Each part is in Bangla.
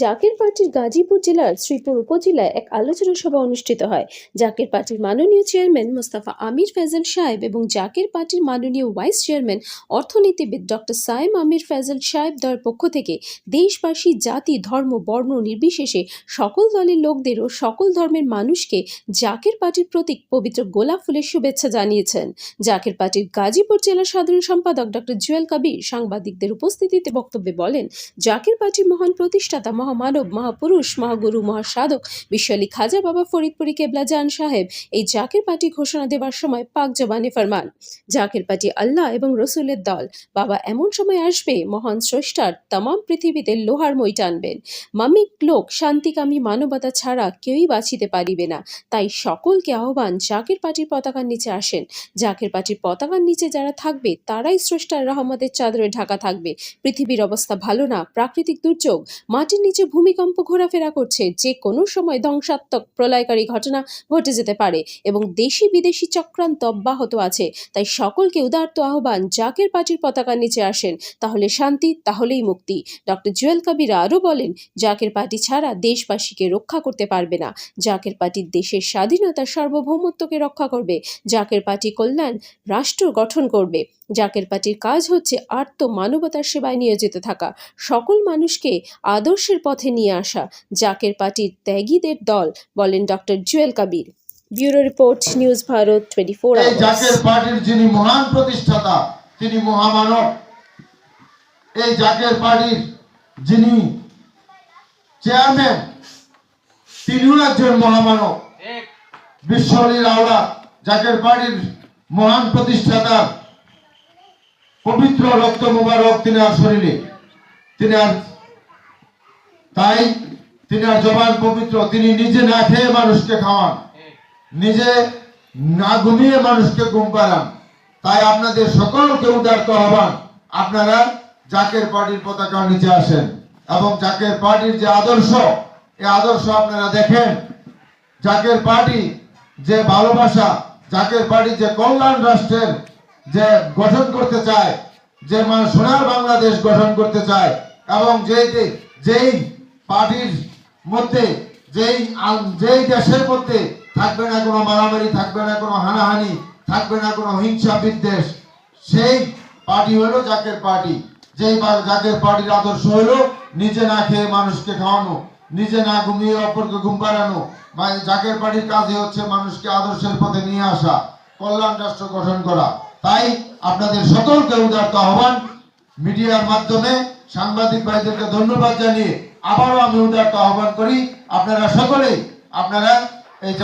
জাকের পার্টির গাজীপুর জেলার শ্রীপুর উপজেলায় এক আলোচনা সভা অনুষ্ঠিত হয়। জাকের পার্টির মাননীয় চেয়ারম্যান মোস্তাফা আমির ফেজল সাহেব এবং জাকের পার্টির মাননীয় ভাইস চেয়ারম্যান অর্থনীতিবিদ ডক্টর সায়েম আমির ফেজল সাহেব দয়ের পক্ষ থেকে দেশবাসী, জাতি, ধর্ম, বর্ণ নির্বিশেষে সকল দলের লোকদের ও সকল ধর্মের মানুষকে জাকের পার্টির প্রতীক পবিত্র গোলাপ ফুলের শুভেচ্ছা জানিয়েছেন। জাকের পার্টির গাজীপুর জেলার সাধারণ সম্পাদক ডক্টর জুয়েল কাবির সাংবাদিকদের উপস্থিতিতে বক্তব্যে বলেন, জাকির পার্টির মহান প্রতিষ্ঠাতা মহামানব, মহাপুরুষ, মহাগুরু, মহাসাধক বিশ্ব আলী খাজা বাবা ফরিদপুরি কেবলা জান সাহেব, এই জাকির পার্টি ঘোষণা দেওয়ার সময় পাক জবানে ফরমান। জাকির পার্টি আল্লাহ এবং রসুলের দল। বাবা এমন সময় আসবে, মহান স্রষ্টার তাম পৃথিবীতে লোহার মই টানবেন। মামিক লোক শান্তিকামী মানবতা ছাড়া কেউই বাঁচিতে পারিবে না। তাই সকলকে আহ্বান, জাকির পার্টির পতাকার নিচে আসেন। জাকির পার্টির পতাকার নিচে যারা থাকবে, তারাই স্রষ্টার রহমতের চাদরে ঢাকা থাকবে। পৃথিবীর অবস্থা ভালো না, প্রাকৃতিক দুর্যোগ, মাটির নিচে ভূমিকম্প ঘোরাফেরা করছে। যে কোনো সময় ধ্বংসাত্মক প্রলয়কারী ঘটনা ঘটে যেতে পারে এবং দেশি বিদেশি চক্রান্ত অব্যাহত আছে। তাই সকলকে উদার্ত আহ্বান, জাকের পার্টির পতাকার নিচে আসেন। তাহলে শান্তি, তাহলেই মুক্তি। ডক্টর জুয়েল কাবির আরও বলেন, জাকের পার্টি ছাড়া দেশবাসীকে রক্ষা করতে পারবে না। জাকের পার্টি দেশের স্বাধীনতা সার্বভৌমত্বকে রক্ষা করবে। জাকের পার্টি কল্যাণ রাষ্ট্র গঠন করবে। জাকের পার্টির কাজ হচ্ছে আর্ত মানবতার সেবায় নিয়োজিত থাকা। সকল মানুষকে আদর্শের পথে নিয়ে আসা জাকের পার্টির ত্যাগীদের দল বলেন doctor Jewel Kabir. Bureau report news Bharat twenty four Zaker পার্টির যিনি মহান প্রতিষ্ঠাতা তিনি মহামানব। এই জাকের পার্টির যিনি চেয়ারম্যান তিনিও একজন মহামানব। বিশ্বলীর আওলা জাকের পার্টির মহান প্রতিষ্ঠাতা পবিত্র রক্ত মুবারক তিনি আর শরীরে। তিনি আর তাই তিনি আর জবান পবিত্র। তিনি নিজে না খেয়ে মানুষকে খাওয়ান। নিজে না ঘুমিয়ে মানুষকে ঘুম পাড়ান। তাই আপনাদের সকলকে উদারত আহ্বান আপনারা জাকের পার্টির পতাকার নিচে আসেন এবং জাকের পার্টির যে আদর্শ এই আদর্শ আপনারা দেখেন। জাকের পার্টি যে ভালোবাসা, জাকের পার্টি যে কল্যাণ রাষ্ট্রের যে গঠন করতে চায়, যে মানে সোনার বাংলাদেশ গঠন করতে চায়, এবং যেই যেই পার্টির মধ্যে যেই যেই দেশের মধ্যে থাকবে না কোনো মারামারি, থাকবে না কোনো হানাহানি, থাকবে না কোনো হিংসা বিদ্বেষ, সেই পার্টি হলো জাকের পার্টি। যেই জাকের পার্টির আদর্শ হলো নিজে না খেয়ে মানুষকে খাওয়ানো, নিজে না ঘুমিয়ে অপরকে ঘুম পাড়ানো, বা জাকের পার্টির কাজই হচ্ছে মানুষকে আদর্শের পথে নিয়ে আসা, কল্যাণ রাষ্ট্র গঠন করা। তাই আপনাদের সকলকে উদারত আহ্বান। মিডিয়ার মাধ্যমে সাংবাদিক ভাইদেরকে ধন্যবাদ জানিয়ে আবারও আমি উদারত আহ্বান করি আপনারা সকলে আপনারা এই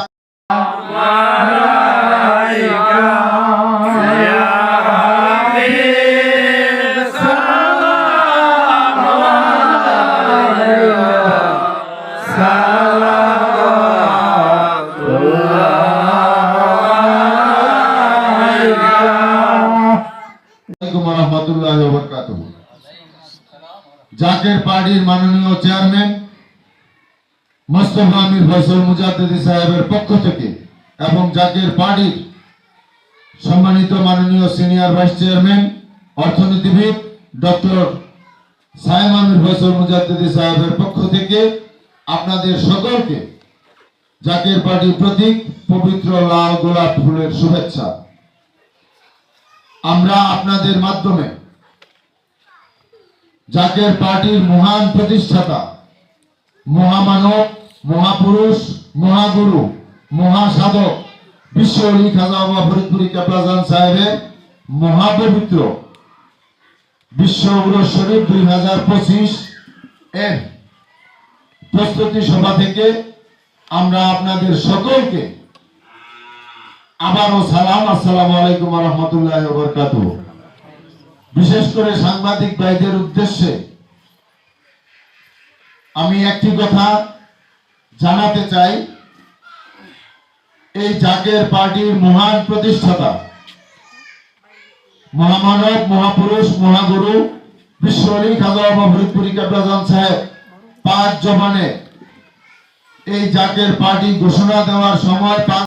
পার্টির মাননীয় চেয়ারম্যান মোস্তফা আমির ফসল মুজাদ্দিদি সাহেবের পক্ষ থেকে এবং জাকের পার্টির সম্মানিত মাননীয় সিনিয়র ভাইস চেয়ারম্যান, অর্থনীতিবিদ ডক্টর সায়েম আমির ফসল মুজাদ্দিদি সাহেবের পক্ষ থেকে আপনাদের সকলকে জাকের পার্টির প্রতীক পবিত্র লাল গোলাপ ফুলের শুভেচ্ছা। আমরা আপনাদের মাধ্যমে জাকের পার্টির মহান প্রতিষ্ঠাতা, মহামানব, মহাপুরুষ, মহাগুরু, মহাসাধক, বিশ্ব খাজা বাবা ফরিদপুরি কেপলাজান সাহেবের মহাপবিত্র বিশ্ব উরস শরীফ দুই হাজার পঁচিশ এর প্রস্তুতি সভা থেকে আমরা আপনাদের সকলকে আবারও সালাম, আসসালামু আলাইকুম রহমতুল্লাহ বরকাত বিশেষ করে সাংবাদিক ভাইদের উদ্দেশ্যে আমি একটি কথা জানাতে চাই। এই জাকের পার্টির মহান প্রতিষ্ঠাতা, মহামানব, মহাপুরুষ, মহাগুরু বিশ্ব অলি খাজা ফরিদপুরি সাহেব পাঁচ জবানে এই জাকের পার্টি ঘোষণা দেওয়ার সময় পাঁচ